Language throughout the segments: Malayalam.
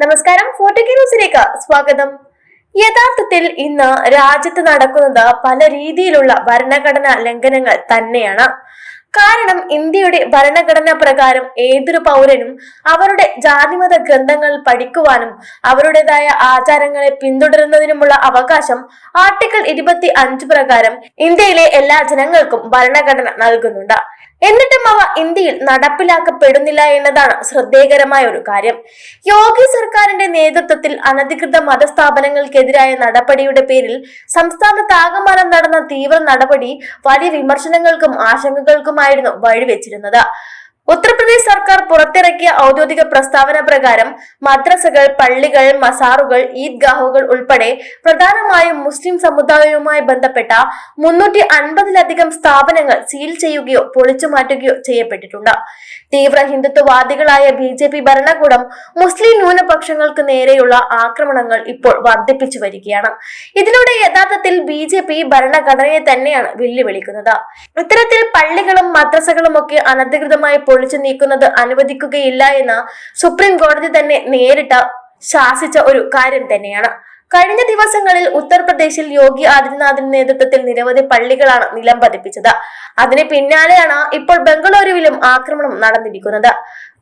നമസ്കാരം ഫോർട്ടുഗി ന്യൂസിലേക്ക് സ്വാഗതം. യഥാർത്ഥത്തിൽ ഇന്ന് രാജ്യത്ത് നടക്കുന്നത് പല രീതിയിലുള്ള ഭരണഘടനാ ലംഘനങ്ങൾ തന്നെയാണ്. കാരണം ഇന്ത്യയുടെ ഭരണഘടന പ്രകാരം ഏതൊരു പൗരനും അവരുടെ ജാതിമത ഗ്രന്ഥങ്ങൾ പഠിക്കുവാനും അവരുടേതായ ആചാരങ്ങളെ പിന്തുടരുന്നതിനുമുള്ള അവകാശം ആർട്ടിക്കിൾ ഇരുപത്തി അഞ്ച് പ്രകാരം ഇന്ത്യയിലെ എല്ലാ ജനങ്ങൾക്കും ഭരണഘടന നൽകുന്നുണ്ട്. എന്നിട്ടും അവ ഇന്ത്യയിൽ നടപ്പിലാക്കപ്പെടുന്നില്ല എന്നതാണ് ശ്രദ്ധേയകരമായ ഒരു കാര്യം. യോഗി സർക്കാരിന്റെ നേതൃത്വത്തിൽ അനധികൃത മതസ്ഥാപനങ്ങൾക്കെതിരായ നടപടിയുടെ പേരിൽ സംസ്ഥാനത്ത് സംസ്ഥാനത്താകമാനം നടന്ന തീവ്ര നടപടി വലിയ വിമർശനങ്ങൾക്കും ആശങ്കകൾക്കുമായിരുന്നു വഴിവെച്ചിരുന്നത്. ഉത്തർപ്രദേശ് സർക്കാർ പുറത്തിറക്കിയ ഔദ്യോഗിക പ്രസ്താവന പ്രകാരം മദ്രസകൾ പള്ളികൾ മസാറുകൾ ഈദ്ഗാഹുകൾ ഉൾപ്പെടെ പ്രധാനമായും മുസ്ലിം സമുദായവുമായി ബന്ധപ്പെട്ട മുന്നൂറ്റി അൻപതിലധികം സ്ഥാപനങ്ങൾ സീൽ ചെയ്യുകയോ പൊളിച്ചു മാറ്റുകയോ ചെയ്യപ്പെട്ടിട്ടുണ്ട്. തീവ്ര ഹിന്ദുത്വവാദികളായ ബി ജെ പി ഭരണകൂടം മുസ്ലിം ന്യൂനപക്ഷങ്ങൾക്ക് നേരെയുള്ള ആക്രമണങ്ങൾ ഇപ്പോൾ വർദ്ധിപ്പിച്ചു വരികയാണ്. ഇതിലൂടെ യഥാർത്ഥത്തിൽ ബി ജെ പി ഭരണഘടനയെ തന്നെയാണ് വെല്ലുവിളിക്കുന്നത്. ഇത്തരത്തിൽ പള്ളികളും മദ്രസകളും ഒക്കെ അനധികൃതമായി പൊളിച്ചു നീക്കുന്നത് അനുവദിക്കുകയില്ല എന്ന് സുപ്രീം കോടതി തന്നെ നേരിട്ട് ശാസിച്ച ഒരു കാര്യം തന്നെയാണ്. കഴിഞ്ഞ ദിവസങ്ങളിൽ ഉത്തർപ്രദേശിൽ യോഗി ആദിത്യനാഥിന്റെ നേതൃത്വത്തിൽ നിരവധി പള്ളികളാണ് നിലം പതിപ്പിച്ചത്. അതിന് പിന്നാലെയാണ് ഇപ്പോൾ ബംഗളൂരുവിലും ആക്രമണം നടന്നിരിക്കുന്നത്.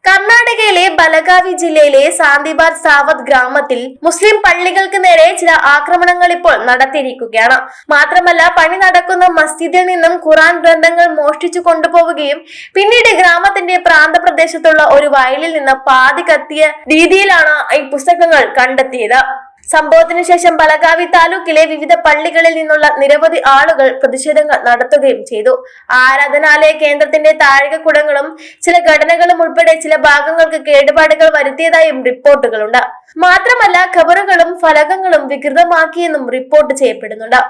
കർണാടകയിലെ ബലഗാവി ജില്ലയിലെ സാന്തിബാദ് സാവത് ഗ്രാമത്തിൽ മുസ്ലിം പള്ളികൾക്ക് നേരെ ചില ആക്രമണങ്ങൾ ഇപ്പോൾ നടത്തിയിരിക്കുകയാണ്. മാത്രമല്ല പണി നടക്കുന്ന മസ്ജിദിൽ നിന്നും ഖുറാൻ ഗ്രന്ഥങ്ങൾ മോഷ്ടിച്ചു കൊണ്ടുപോവുകയും പിന്നീട് ഗ്രാമത്തിന്റെ പ്രാന്തപ്രദേശത്തുള്ള ഒരു വയലിൽ നിന്ന് പാതി കത്തിയ രീതിയിലാണ് ഈ പുസ്തകങ്ങൾ കണ്ടെത്തിയത്. സംഭവത്തിന് ശേഷം ബലഗാവി താലൂക്കിലെ വിവിധ പള്ളികളിൽ നിന്നുള്ള നിരവധി ആളുകൾ പ്രതിഷേധങ്ങൾ നടത്തുകയും ചെയ്തു. ആരാധനാലയ കേന്ദ്രത്തിന്റെ താഴികക്കുടങ്ങളും ചില ഘടനകളും ഉൾപ്പെടെ ചില ഭാഗങ്ങൾക്ക് കേടുപാടുകൾ വരുത്തിയതായും റിപ്പോർട്ടുകളുണ്ട്. മാത്രമല്ല ഖബറുകളും ഫലകങ്ങളും വികൃതമാക്കിയെന്നും റിപ്പോർട്ട് ചെയ്യപ്പെടുന്നുണ്ട്.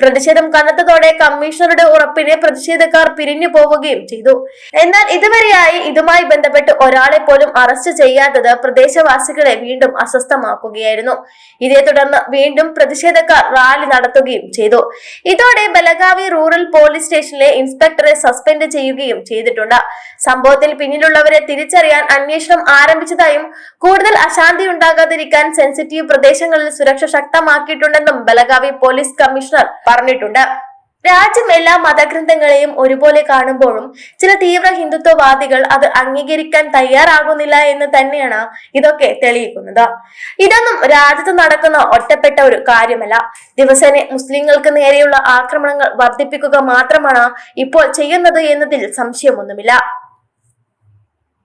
പ്രതിഷേധം കനത്തതോടെ കമ്മീഷണറുടെ ഉറപ്പിനെ പ്രതിഷേധക്കാർ പിരിഞ്ഞു പോവുകയും ചെയ്തു. എന്നാൽ ഇതുവരെയായി ഇതുമായി ബന്ധപ്പെട്ട് ഒരാളെ പോലും അറസ്റ്റ് ചെയ്യാത്തത് പ്രദേശവാസികളെ വീണ്ടും അസ്വസ്ഥമാക്കുകയായിരുന്നു. ഇതേ തുടർന്ന് വീണ്ടും പ്രതിഷേധക്കാർ റാലി നടത്തുകയും ചെയ്തു. ഇതോടെ ബലഗാവി റൂറൽ പോലീസ് സ്റ്റേഷനിലെ ഇൻസ്പെക്ടറെ സസ്പെൻഡ് ചെയ്യുകയും ചെയ്തിട്ടുണ്ട്. സംഭവത്തിൽ പിന്നിലുള്ളവരെ തിരിച്ചറിയാൻ അന്വേഷണം ആരംഭിച്ചതായും കൂടുതൽ അശാന്തി ഉണ്ടാകാതിരിക്കാൻ സെൻസിറ്റീവ് പ്രദേശങ്ങളിൽ സുരക്ഷ ശക്തമാക്കിയിട്ടുണ്ടെന്നും ബലഗാവി പോലീസ് കമ്മീഷണർ പറഞ്ഞിട്ടുണ്ട്. രാജ്യം എല്ലാ മതഗ്രന്ഥങ്ങളെയും ഒരുപോലെ കാണുമ്പോഴും ചില തീവ്ര ഹിന്ദുത്വവാദികൾ അത് അംഗീകരിക്കാൻ തയ്യാറാകുന്നില്ല എന്ന് തന്നെയാണ് ഇതൊക്കെ തെളിയിക്കുന്നത്. ഇതൊന്നും രാജ്യത്ത് നടക്കുന്ന ഒറ്റപ്പെട്ട ഒരു കാര്യമല്ല. ദിവസേന മുസ്ലിങ്ങൾക്ക് നേരെയുള്ള ആക്രമണങ്ങൾ വർദ്ധിപ്പിക്കുക മാത്രമാണ് ഇപ്പോൾ ചെയ്യുന്നത് എന്നതിൽ സംശയമൊന്നുമില്ല.